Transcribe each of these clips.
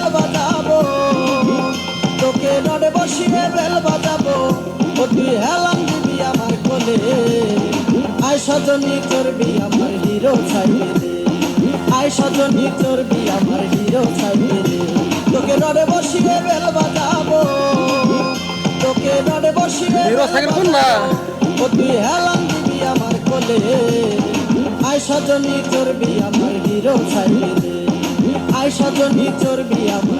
Bell বাজাবো। তোকে নড়ে বসিয়ে বেল বাজাবো। ও তুই হেলান দিবি আমার কোলে। আয় সজনী করবি আমার হিরো সাইকেলে আয় সজনী করবি আমার হিরো সাইকেলে তোকে নড়ে বসিয়ে বেল বাজাবো। তোকে নড়ে বসিয়ে হিরো সাইকেল না ও তুই হেলান দিবি আমার কোলে। আয় সজনী করবি আমার হিরো সাইকেলে আয় সজনী চর্বি আমার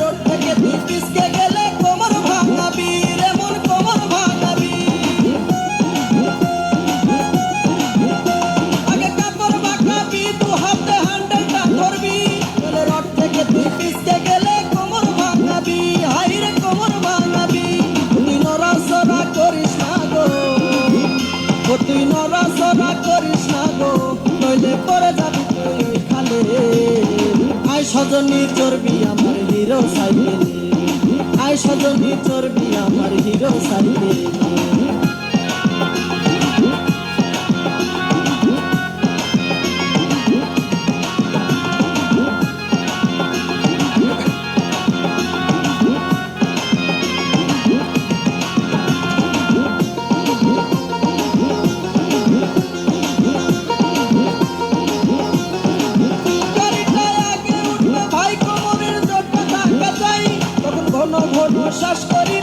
রোড থেকে পিসকে গেলে কোমর ভাঙাবি রে মন কোমর ভাঙাবি আগে কাপড় বাঁকাবি দু হাতে হ্যান্ডেলটা ধরবি রোড থেকে পিসকে গেলে কোমর ভাঙাবি হাই রে, কোমর পরে যাবি তুই খালে। আয় সজনী চর্বি আমার হিরো সাইকেলে আয় সজনী বিয়া আমার হিরো সাইকেলে Hoje cores